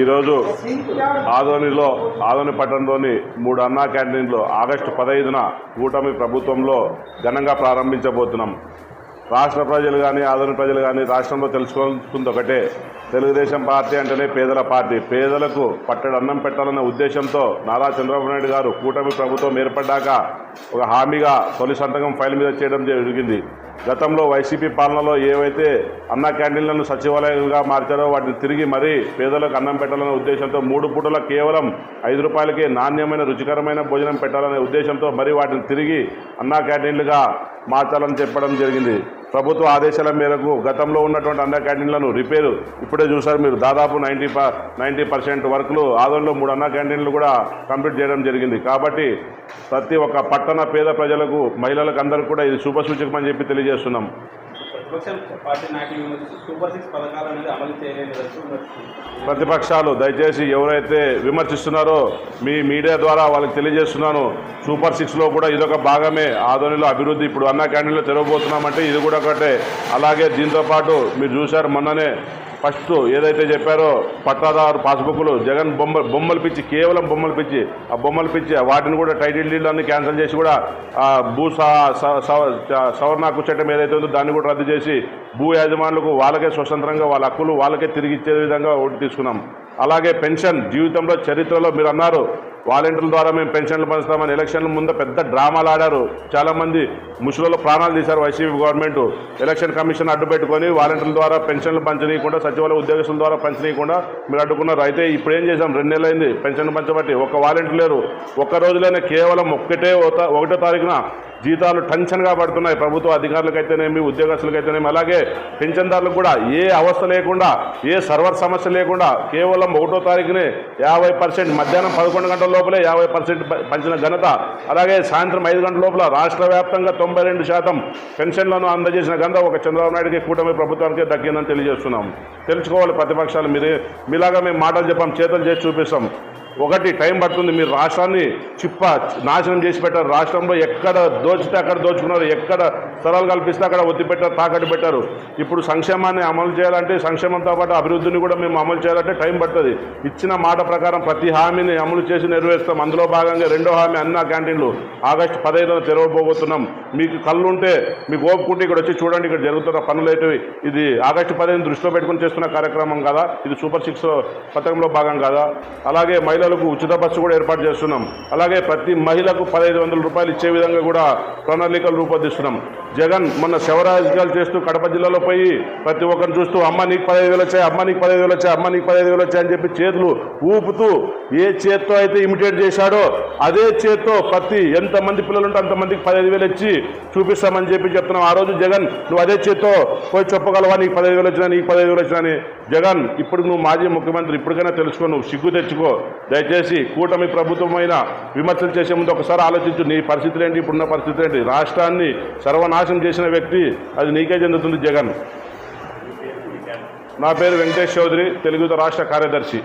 ఈరోజు ఆదోనిలో ఆదోని పట్టణంలోని మూడు అన్నా క్యాంటీన్లు ఆగస్టు పదహైదున కూటమి ప్రభుత్వంలో ఘనంగా ప్రారంభించబోతున్నాం. రాష్ట్ర ప్రజలు కానీ ఆదోని ప్రజలు కానీ రాష్ట్రంలో తెలుసుకోవాల్సింది ఒకటే. తెలుగుదేశం పార్టీ అంటేనే పేదల పార్టీ. పేదలకు పట్టడి అన్నం పెట్టాలనే ఉద్దేశంతో నారా చంద్రబాబు నాయుడు గారు కూటమి ప్రభుత్వం ఏర్పడ్డాక ఒక హామీగా తొలి సంతకం ఫైల్ మీద చేయడం జరిగింది. గతంలో వైసీపీ పాలనలో ఏవైతే అన్న క్యాంటీన్లను సచివాలయాలుగా మార్చారో వాటిని తిరిగి మరీ పేదలకు అన్నం పెట్టాలనే ఉద్దేశంతో మూడు పూటల కేవలం ఐదు రూపాయలకే నాణ్యమైన రుచికరమైన భోజనం పెట్టాలనే ఉద్దేశంతో మరి వాటిని తిరిగి అన్నా క్యాంటీన్లుగా మార్చాలని చెప్పడం జరిగింది. ప్రభుత్వ ఆదేశాల మేరకు గతంలో ఉన్నటువంటి అన్న క్యాంటీన్లను రిపేరు ఇప్పుడే చూసారు మీరు. దాదాపు నైంటీ నైంటీ పర్సెంట్ వర్క్లు ఆదంలో మూడు అన్న క్యాంటీన్లు కూడా కంప్లీట్ చేయడం జరిగింది. కాబట్టి ప్రతి ఒక్క పట్టణ పేద ప్రజలకు మహిళలకు అందరికీ కూడా ఇది శుభ చెప్పి చెప్పి తెలియజేస్తున్నాం. పార్టీ నాయకులు సూపర్ సిక్స్ పథకాలు అనేది అమలు చేయలేదు ప్రతిపక్షాలు దయచేసి ఎవరైతే విమర్శిస్తున్నారో మీ మీడియా ద్వారా వాళ్ళకి తెలియజేస్తున్నాను. సూపర్ సిక్స్లో కూడా ఇదొక భాగమే. ఆధ్వర్యంలో అభివృద్ధి ఇప్పుడు అన్న క్యాంటీన్లో తెరవబోతున్నామంటే ఇది కూడా ఒకటే. అలాగే దీంతో పాటు మీరు చూశారు మొన్ననే ఫస్ట్ ఏదైతే చెప్పారో పట్టాదారు పాస్బుక్లు జగన్ బొమ్మ బొమ్మలు పిచ్చి కేవలం బొమ్మలు పిచ్చి ఆ బొమ్మలు పిచ్చి వాటిని కూడా టైటిల్ డీల్ అన్ని క్యాన్సిల్ చేసి కూడా భూ స- స- చట్టం ఏదైతే ఉందో దాన్ని కూడా రద్దు చేసి భూ యాజమానులకు వాళ్ళకే స్వతంత్రంగా వాళ్ళ హక్కులు వాళ్ళకే తిరిగి ఇచ్చే విధంగా ఓటు తీసుకున్నాం. అలాగే పెన్షన్ జీవితంలో చరిత్రలో మీరు అన్నారు వాలంటీర్ల ద్వారా మేము పెన్షన్లు పంచుతామని ఎలక్షన్ల ముందు పెద్ద డ్రామాలు ఆడారు. చాలామంది ముసుగులో ప్రాణాలు తీశారు వైసీపీ గవర్నమెంట్. ఎలక్షన్ కమిషన్ అడ్డు పెట్టుకొని వాలంటీర్ల ద్వారా పెన్షన్లు పంచనీయకుండా సచివాలయ ఉద్యోగస్తుల ద్వారా పంచనీయకుండా మీరు అడ్డుకున్నారు. అయితే ఇప్పుడు ఏం చేశాం? రెండు నెలలైంది పెన్షన్లు పంచబట్టి ఒక్క వాలంటీర్ లేరు. ఒక్క రోజులోనే కేవలం ఒక్కటే ఒకటో తారీఖున జీతాలు టెన్షన్గా పడుతున్నాయి. ప్రభుత్వ అధికారులకైతేనేమి ఉద్యోగస్తులకైతేనేమి అలాగే పెన్షన్దారులకు కూడా ఏ అవస్థ లేకుండా ఏ సర్వర్ సమస్య లేకుండా కేవలం ఒకటో తారీఖునే యాభై పర్సెంట్ మధ్యాహ్నం పదకొండు గంటల లోపలే యాభై పర్సెంట్ పంచిన ఘనత అలాగే సాయంత్రం ఐదు గంటల లోపల రాష్ట్ర వ్యాప్తంగా తొంభై రెండు శాతం పెన్షన్లను అందజేసిన ఘనత ఒక చంద్రబాబు నాయుడుకి కూటమి ప్రభుత్వానికి దక్కిందని తెలియజేస్తున్నాం. తెలుసుకోవాలి ప్రతిపక్షాలు. మీరే మీలాగా మేము మాటలు చెప్పాం చేతలు చేసి చూపిస్తాం. ఒకటి టైం పడుతుంది. మీరు రాష్ట్రాన్ని చిప్ప నాశనం చేసి పెట్టారు. రాష్ట్రంలో ఎక్కడ దోచితే అక్కడ దోచుకున్నారు. ఎక్కడ స్థలాలు కల్పిస్తే అక్కడ ఒత్తి పెట్టారు తాకట్టు పెట్టారు. ఇప్పుడు సంక్షేమాన్ని అమలు చేయాలంటే సంక్షేమంతో పాటు అభివృద్ధిని కూడా మేము అమలు చేయాలంటే టైం పడుతుంది. ఇచ్చిన మాట ప్రకారం ప్రతి హామీని అమలు చేసి నెరవేరుస్తాం. అందులో భాగంగా రెండో హామీ అన్న క్యాంటీన్లు. ఆగస్టు పదహైదున తెరవబోతున్నాం. మీకు కళ్ళు ఉంటే మీకు ఓపుకుంటే ఇక్కడ వచ్చి చూడండి ఇక్కడ జరుగుతున్న పనులు అయితే ఇది ఆగస్టు పదిహేను దృష్టిలో పెట్టుకుని చేస్తున్న కార్యక్రమం కదా. ఇది సూపర్ సిక్స్ పథకంలో భాగం కదా. అలాగే మహిళలకు ఉచిత బస్సు కూడా ఏర్పాటు చేస్తున్నాం. అలాగే ప్రతి మహిళకు పదహైదు వందల రూపాయలు ఇచ్చే విధంగా కూడా ప్రణాళికలు రూపొందిస్తున్నాం. జగన్ మొన్న శవరాజకాలు చేస్తూ కడప జిల్లాలో పోయి ప్రతి ఒక్కరిని చూస్తూ అమ్మ నీకు పదహైదు వేలు వచ్చాయి అమ్మ నీకు పదహైదు వేలు వచ్చాయి అమ్మ నీకు పదహైదు వేలు వచ్చాయి అని చెప్పి చేతులు ఊపుతూ ఏ చేత్తో అయితే ఇమిటేట్ చేశాడో అదే చేత్తో ప్రతి ఎంతమంది పిల్లలు ఉంటే అంతమందికి పదహైదు వేలు ఇచ్చి చూపిస్తామని చెప్పి చెప్తున్నాం. ఆ రోజు జగన్ నువ్వు అదే చేత్తో పోయి చెప్పగలవా? నీకు పదహైదు వేలు వచ్చినా నీకు పదహైదు వేలు వచ్చినా అని. జగన్ ఇప్పుడు నువ్వు మాజీ ముఖ్యమంత్రి ఇప్పటికైనా తెలుసుకో నువ్వు సిగ్గు తెచ్చుకో. దయచేసి కూటమి ప్రభుత్వమైన విమర్శలు చేసే ముందు ఒకసారి ఆలోచించు. నీ పరిస్థితులు ఏంటి? ఇప్పుడున్న పరిస్థితులు ఏంటి? రాష్ట్రాన్ని సర్వనాశం చేసిన వ్యక్తి అది నీకే చెందుతుంది జగన్. నా పేరు వెంకటేష్ చౌదరి తెలుగుతో రాష్ట్ర కార్యదర్శి.